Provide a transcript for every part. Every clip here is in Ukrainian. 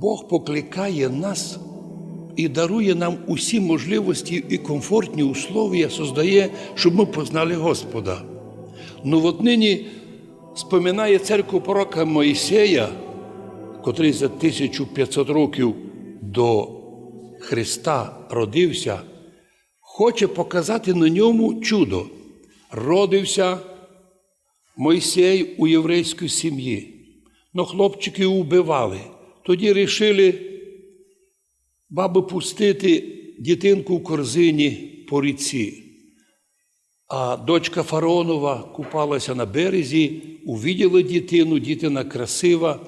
Бог покликає нас і дарує нам усі можливості і комфортні условия создає, щоб ми познали Господа. Ну от нині споминає церкву пророка Моїсея, котрий за 1500 років до Христа родився, хоче показати на ньому чудо. Родився Мойсей у єврейській сім'ї. Но хлопчики убивали. Тоді рішили баби пустити дитинку в корзині по ріці. А дочка Фаронова купалася на березі, увиділа дитину, дитина красива,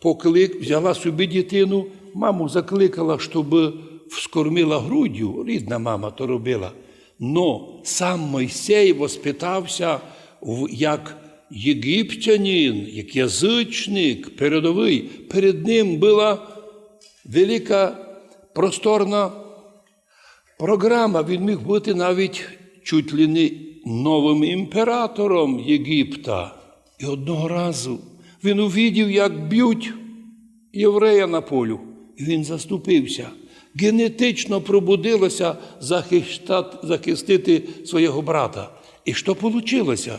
поклик, взяла собі дитину, маму закликала, щоб вскормила груддю, рідна мама то робила. Но сам Мойсей воспитався як єгиптянин, як язичник, передовий. Перед ним була велика просторна програма. Він міг бути навіть чуть ли не новим імператором Єгипта. І одного разу він увидів, як б'ють єврея на полю. І він заступився. Генетично пробудилося захистити свого брата. І що вийшло?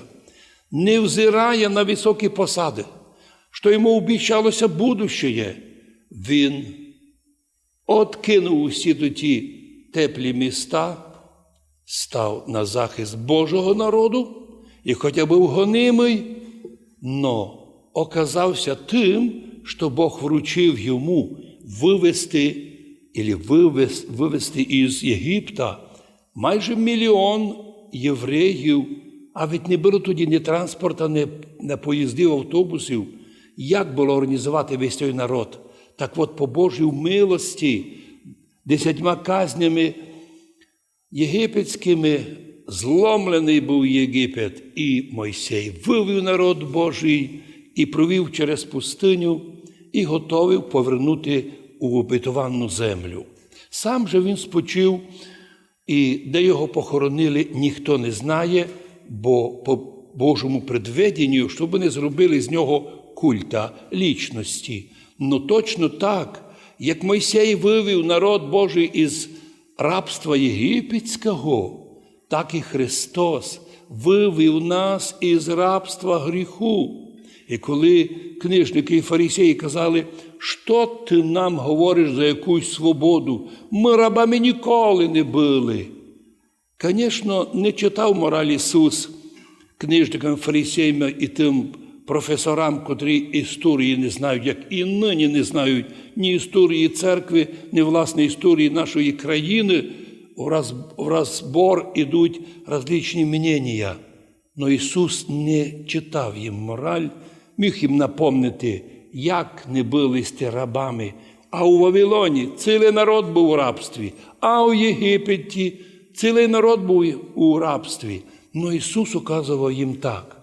Не взирає на високі посади, що йому обіцялося будущее, він откинув усі ті теплі міста, став на захист Божого народу і хоча був гонимий, но оказався тим, що Бог вручив йому вивести, вивез, вивести із Єгипта майже мільйон євреїв, а ведь не було тоді ні транспорта, ні, ні поїздів, автобусів. Як було організувати весь той народ? Так от по Божій милості, десятьма казнями єгипетськими зломлений був Єгипет, і Мойсей вивів народ Божий і провів через пустиню, і готовив повернути у обетовану землю. Сам же він спочив, і де його похоронили, ніхто не знає, бо по Божому предведенню, щоб не зробили з нього культа лічності. Ну точно так, як Мойсей вивів народ Божий із рабства єгипетського, так і Христос вивів нас із рабства гріху. І коли книжники і фарисеї казали, що ти нам говориш за якусь свободу, ми рабами ніколи не були. Звісно, не читав мораль Ісус книжникам, фарисеям і тим професорам, котрі історії не знають, як і нині не знають ні історії церкви, ні власне історії нашої країни. В розбор ідуть различні мнення. Но Ісус не читав їм мораль, міг їм напомнити, як не були сте рабами. А у Вавилоні цілий народ був у рабстві, а у Єгипеті цілий народ був у рабстві. Но Ісус указував їм так.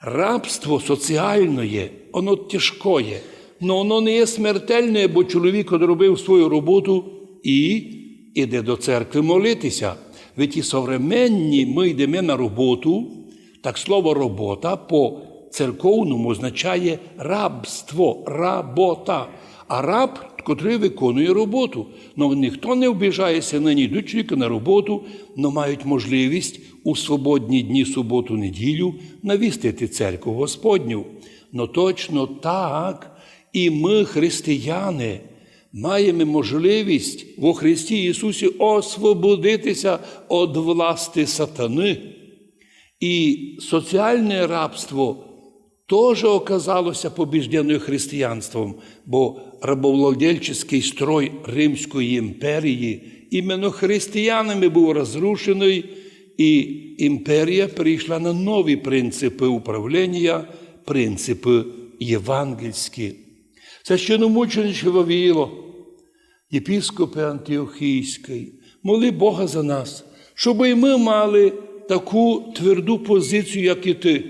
Рабство соціальне, воно тяжкое, але воно не є смертельне, бо чоловік одробив свою роботу і іде до церкви молитися. Ведь і современні ми йдемо на роботу, так слово робота по церковному означає рабство, работа. А раб, котрий виконує роботу. Ну ніхто не обіжається нині, йдуть чоловіки на роботу, але мають можливість у свободні дні, суботу, неділю навістити церкву Господню. Ну точно так, і ми, християни, маємо можливість во Христі Ісусі освободитися від власти сатани. І соціальне рабство теж оказалося побіжденою християнством, бо рабовладельчий строй Римської імперії іменно християнами був розрушений, і імперія перейшла на нові принципи управління, принципи євангельські. Священомучениче Вавіло, єпіскопи Антиохійський, моли Бога за нас, щоб і ми мали таку тверду позицію, як і ти.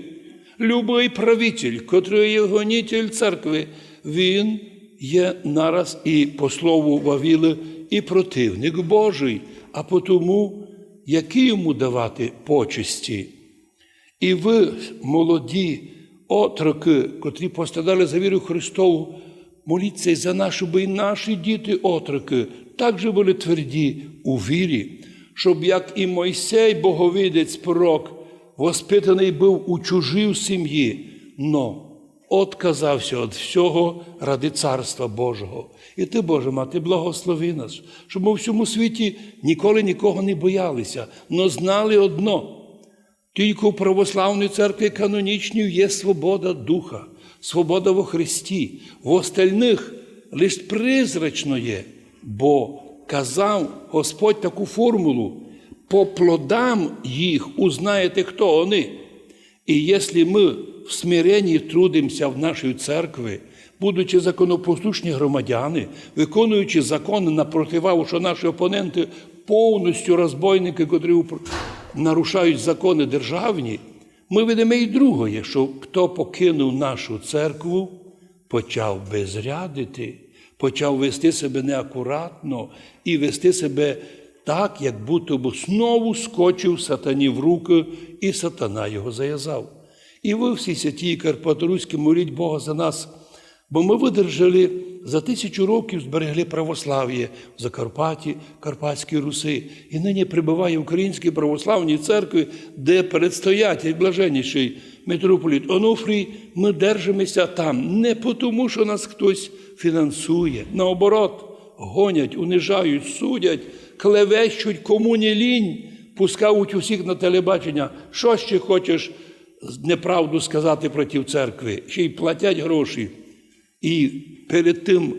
Любий правитель, котрий є гонитель церкви, він є нараз і по слову Вавіли, і противник Божий, а потому, які йому давати почесті. І ви, молоді отроки, котрі пострадали за віру Христову, моліться і за нас, щоб і наші діти отроки також були тверді у вірі, щоб як і Мойсей, боговидець, пророк, воспитаний був у чужій сім'ї, но отказався від всього ради Царства Божого. І ти, Боже мати, благослови нас, щоб ми в всьому світі ніколи нікого не боялися, но знали одно. Тільки у православній церкві канонічній є свобода духа, свобода во Христі. В остальних лише призрачно є, бо казав Господь таку формулу: по плодам їх узнаєте, хто вони. І якщо ми в смиренні трудимося в нашій церкві, будучи законопослушні громадяни, виконуючи закони на противагу, що наші опоненти повністю розбойники, котрі нарушають закони державні, ми видимо і другое, що хто покинув нашу церкву, почав безрядити, почав вести себе неакуратно і вести себе так, як будто б знову скочив сатані в руки, і сатана його зав'язав. І ви всі святі Карпаторуські, моліть Бога за нас, бо ми видержали за тисячу років зберегли православ'я в Закарпатті, Карпатській Руси. І нині прибуває Українській православній церкві, де предстоятель блаженніший митрополіт Онуфрій, ми держимося там не тому, що нас хтось фінансує. Наоборот, гонять, унижають, судять, клевещуть, кому не лінь, пускають усіх на телебачення. Що ще хочеш неправду сказати проти церкви? Ще й платять гроші. І перед тим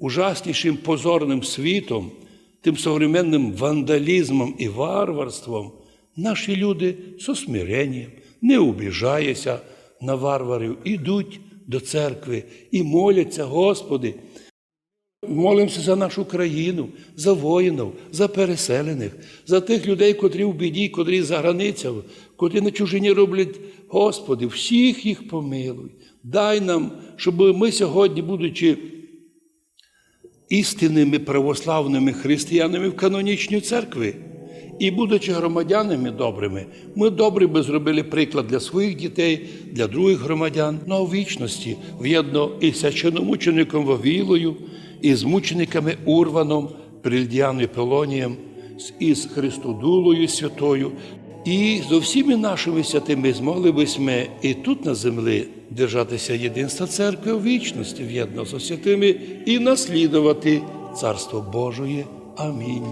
ужаснішим позорним світом, тим современним вандалізмом і варварством, наші люди з смиренням, не обіжаються на варварів, ідуть до церкви і моляться, Господи. Молимося за нашу країну, за воїнів, за переселених, за тих людей, котрі в біді, котрі за границями, котрі на чужині роблять, Господи, всіх їх помилуй. Дай нам, щоб ми сьогодні, будучи істинними православними християнами в канонічній церкві, і будучи громадянами добрими, ми добре би зробили приклад для своїх дітей, для других громадян, ну а вічності в'єдно і священомучеником Вавілою, і з мучениками Урваном, Прильдіаною Пелонієм, із Христодулою Святою, і з усіми нашими святими змогли ми і тут на землі держатися єдинства церкви у вічності в'єдно з святими і наслідувати Царство Божої. Амінь.